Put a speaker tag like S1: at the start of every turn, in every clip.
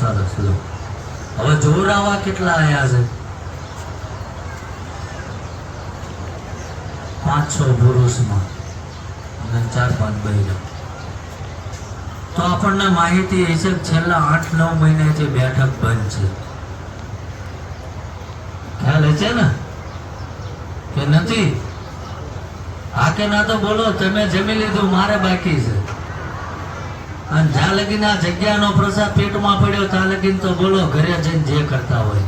S1: સરસ લો હવે જોરાવા કેટલા આવ્યા છે? પાંચસો પુરુષમાં. અને ચાર પાંચ બહેનો. તો આપણને માહિતી એ કે છેલ્લા આઠ નવ મહિનાથી બેઠક બંધ છે. ખ્યાલ છે ને? કે નથી? હા કે ના તો બોલો, તમે જમી લીધું, મારે બાકી છે. અને જ્યાં લગીન આ જગ્યાનો પ્રસાદ પેટમાં પડ્યો ત્યાં લગીન તો બોલો, ઘરે જઈને જે કરતા હોય.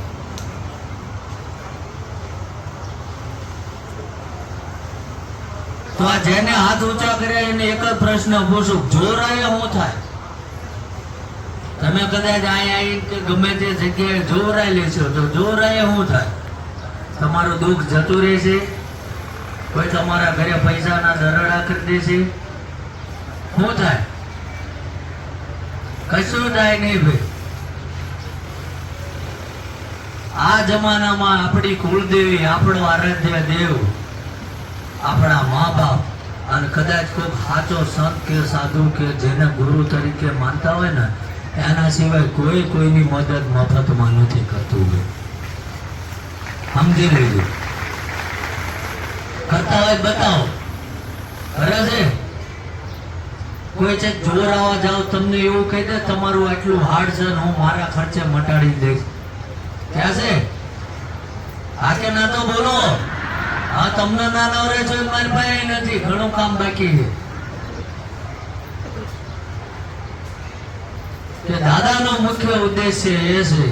S1: તો આ જેને હાથ ઊંચા કર્યા એને એક જ પ્રશ્ન પૂછું જોરાય શું થાય? તમે કદાચ અહીંયા કે ગમે તે જગ્યાએ જોરાય લેશો, તો જોરાય શું થાય? તમારું દુઃખ જતું રહેશે, કોઈ તમારા ઘરે પૈસાના દરડા કરી દેશે. શું થાય? કશું થાય નહીં ભાઈ. આ જમાનામાં આપણી કુળદેવી, આપણો આરાધ્ય દેવ, આપણા મા બાપ અને કદાચ કોઈ સાચો સંત કે સાધુ કે જેને ગુરુ તરીકે માનતા હોય ને, એના સિવાય કોઈ કોઈની મદદ મફતમાં નથી કરતું સમજી લેજો. કરતા હોય બતાવો. છે કોઈ છે જોર આવવા જાવ તમને એવું કહી દે, તમારું આટલું હાર્ડ છે હું મારા ખર્ચે મટાડી દઈશ. ક્યાં છે? હા કે ના તો બોલો. હા, તમને ના નવરે છો, મારી પાસે નથી. ઘણું કામ બાકી છે. કે દાદાનો મુખ્ય ઉદ્દેશ્ય એ છે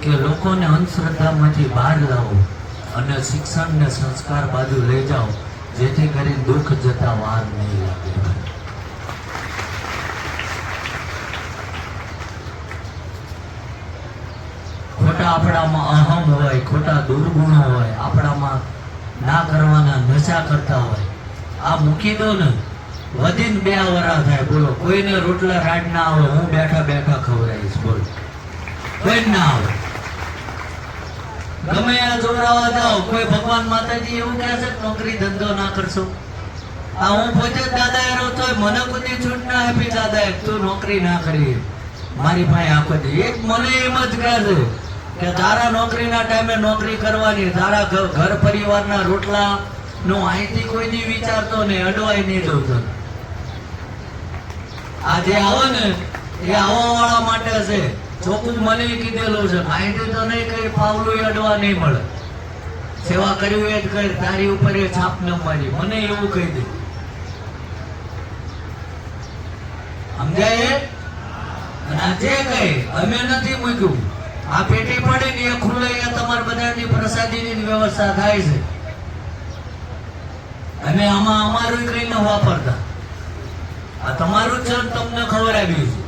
S1: કે લોકોને અંધશ્રદ્ધામાંથી બહાર લાવો અને શિક્ષણ ને સંસ્કાર બાજુ લઈ જાઓ, જેથી કરી દુઃખ જતા વાર નહીં લાગે. ખોટા આપણામાં અહમ હોય, ખોટા દુર્ગુણો હોય, આપણામાં ના કરવાના નશા કરતા હોય. આ મૂકી દો ને. વધીને બે વરા થાય, બોલો, કોઈને રોટલા રાડ ના આવે, હું બેઠા બેઠા ખવડાવીશ, બોલો. કોઈ ના આવે. ગમે આ જોરાવા જાઓ, કોઈ ભગવાન માતાજી એવું કહે છે નોકરી ધંધો ના કરશો. આ હું પોતે જ દાદા એનો તો મને કોઈ છૂટ ના આપી દાદા તું નોકરી ના કરી. મારી પાસે આખો એક મને એમ જ કહે છે કે તારા નોકરીના ટાઈમે નોકરી કરવાની તારા ઘર પરિવારના રોટલા નું અહીંથી કોઈ નહીં વિચારતો ને અડવાય નહીં જોતો આજે આવો ને, એ આવવા વાળા માટે છે. ચોખ્ખું મને કીધેલું છે અહીંથી તો નહીં કઈ પાવલું અડવા નહીં મળે. સેવા કરવી એ જ કર, તારી ઉપર એ છાપ ન મારી. મને એવું કહી દે. સમજાય? અને જે કઈ અમે નથી મૂક્યું. આ પેટી પડે ને એ ખુલ્લે એ તમારા બધાની પ્રસાદીની વ્યવસ્થા થાય છે. અને આમાં અમારું કઈ વાપરતા. આ તમારું જ તમને ખબર આવી છે.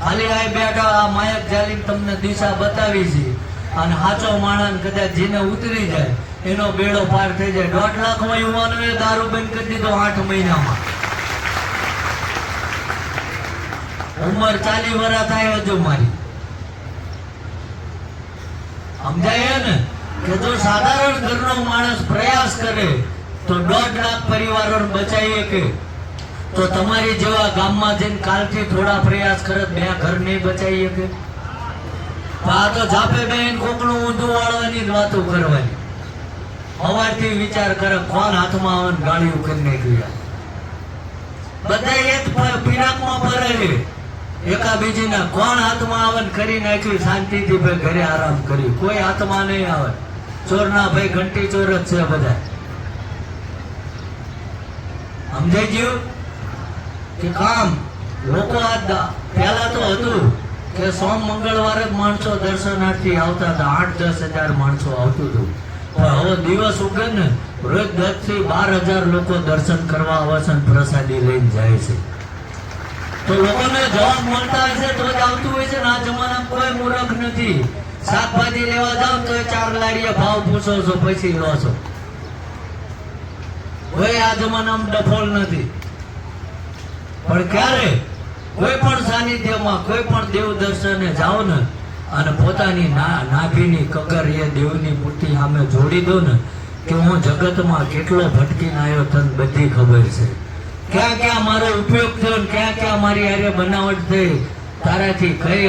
S1: ખાલી આ બેઠા આ માયક જાલી તમને દિશા બતાવી છે. અને સાચો માણસ કદાચ જેને ઉતરી જાય, એનો બેડો પાર થઈ જાય. દોઢ લાખમાં યુવાનોએ દારૂ બંધ કરી દીધો આઠ મહિનામાં. ઉંમર ચાલી વરા થાય હજુ મારી. સમજાય ને કે જો સાધારણ ઘરનો માણસ પ્રયાસ કરે, તો દોઢ લાખ પરિવારોને બચાવીએ કે? તો તમારી જેવા ગામમાં જઈને કાલથી થોડા પ્રયાસ કરે બે ઘર નહીં બચાવી શકે આ તો જાપે બેન કોકનું ઊંધું વાળવાની જ વાતો કરવાની. અમારથી વિચાર કરે, કોણ હાથમાં આવે ને ગાળિયું કરી નાખ્યું બધા એક પ- પિરાકમાં ભરે છે એકા બીજીના કોણ આત્મા આવન કરી નાખ્યું, શાંતિથી ભાઈ ઘરે આરામ કરી કોઈ આત્મા નહીં આવે. ચોરના ભાઈ ઘંટી ચોર જ છે બધા. સમજાઈ ગયું? કે કામ લોકો આ પહેલા તો હતું કે સોમ મંગળવારે માણસો દર્શનાર્થી આવતા હતા. આઠ, દસ હજાર માણસો આવતું હતું. પણ હવે દિવસ ઉગે ને રોજ દસથી બાર હજાર લોકો દર્શન કરવા આવે છે પ્રસાદી લઈને જાય છે. શાકભાજી લેવા જાવ તો ચાર લારીએ ભાવ પૂછો છો પછી લો છો. કોઈ આ જમાનામાં ડફોલ નથી. પણ ક્યારે? કોઈ પણ સાનિધ્યમાં, કોઈ પણ દેવ દર્શને જાઓ ને અને પોતાની નાભીની કગર એ દેવની મૂર્તિ સામે જોડી દો ને કે હું જગતમાં કેટલો ભટકીને આવ્યો તને બધી ખબર છે. ક્યાં ક્યાં મારો ઉપયોગ થયો ક્યાં ક્યાં મારી આરે બનાવટ થઈ? તારાથી કઈ